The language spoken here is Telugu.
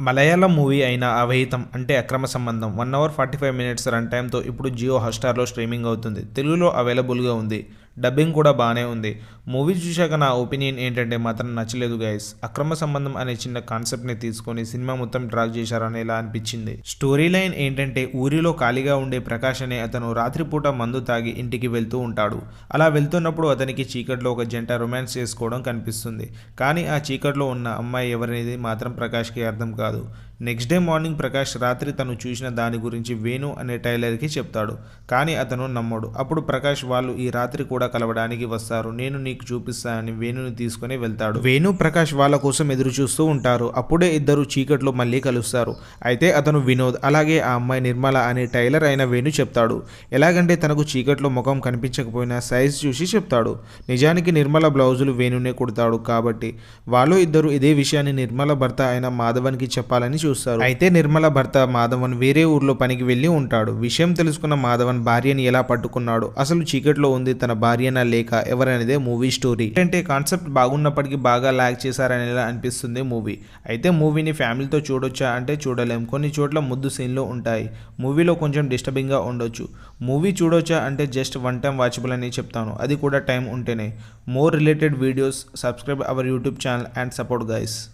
మలయాళం మూవీ అయిన అవహితం అంటే అక్రమ సంబంధం. One hour forty five minutes run టైంతో ఇప్పుడు జియో హాట్స్టార్లో స్ట్రీమింగ్ అవుతుంది. తెలుగులో అవైలబుల్గా ఉంది. డబ్బింగ్ కూడా బాగానే ఉంది. మూవీ చూశాక నా ఒపీనియన్ ఏంటంటే మాత్రం నచ్చలేదు గైస్ అక్రమ సంబంధం అనే చిన్న కాన్సెప్ట్ని తీసుకొని సినిమా మొత్తం డ్రాగ్ చేశారని ఇలా అనిపించింది. స్టోరీ లైన్ ఏంటంటే ఊరిలో ఖాళీగా ఉండే ప్రకాష్ అనే అతను రాత్రిపూట మందు తాగి ఇంటికి వెళ్తూ ఉంటాడు. అలా వెళ్తున్నప్పుడు అతనికి చీకట్లో ఒక జంట రొమాన్స్ చేసుకోవడం కనిపిస్తుంది. కానీ ఆ చీకట్లో ఉన్న అమ్మాయి ఎవరనేది మాత్రం ప్రకాష్కి అర్థం కాదు. నెక్స్ట్ డే మార్నింగ్ ప్రకాష్ రాత్రి తను చూసిన దాని గురించి వేణు అనే టైలర్కి చెప్తాడు. కానీ అతను నమ్మడు. అప్పుడు ప్రకాష్ వాళ్ళు ఈ రాత్రి కూడా కలవడానికి వస్తారు. నేను నీకు చూపిస్తానని వేణుని తీసుకుని వెళ్తాడు. వేణు ప్రకాష్ వాళ్ళ కోసం ఎదురు చూస్తూ ఉంటారు. అప్పుడే ఇద్దరు చీకట్లో మళ్ళీ కలుస్తారు. అయితే అతను వినోద్ అలాగే ఆ అమ్మాయి నిర్మల అనే టైలర్ అయిన వేణు చెప్తాడు. ఎలాగంటే తనకు చీకట్లో ముఖం కనిపించకపోయినా సైజ్ చూసి చెప్తాడు. నిజానికి నిర్మల బ్లౌజులు వేణునే కుడతాడు కాబట్టి వాళ్ళు ఇద్దరు ఇదే విషయాన్ని నిర్మల భర్త అయిన మాధవన్కి చెప్పాలని చూస్తారు. అయితే నిర్మల భర్త మాధవన్ వేరే ఊర్లో పనికి వెళ్ళి ఉంటాడు. విషయం తెలుసుకున్న మాధవన్ భార్యని ఎలా పట్టుకున్నాడు? అసలు చీకట్లో ఉంది తన భార్య భార్యనా లేక ఎవరనేదే మూవీ స్టోరీ. అంటే కాన్సెప్ట్ బాగున్నప్పటికీ బాగా ల్యాక్ చేశారనేలా అనిపిస్తుంది మూవీ. అయితే మూవీని ఫ్యామిలీతో చూడొచ్చా అంటే చూడలేం. కొన్ని చోట్ల ముద్దు సీన్లు ఉంటాయి. మూవీలో కొంచెం డిస్టర్బింగ్గా ఉండొచ్చు. మూవీ చూడొచ్చా అంటే జస్ట్ వన్ టైం వాచబుల్ అని చెప్తాను. అది కూడా టైం ఉంటేనే. More related videos subscribe our YouTube channel and support guys.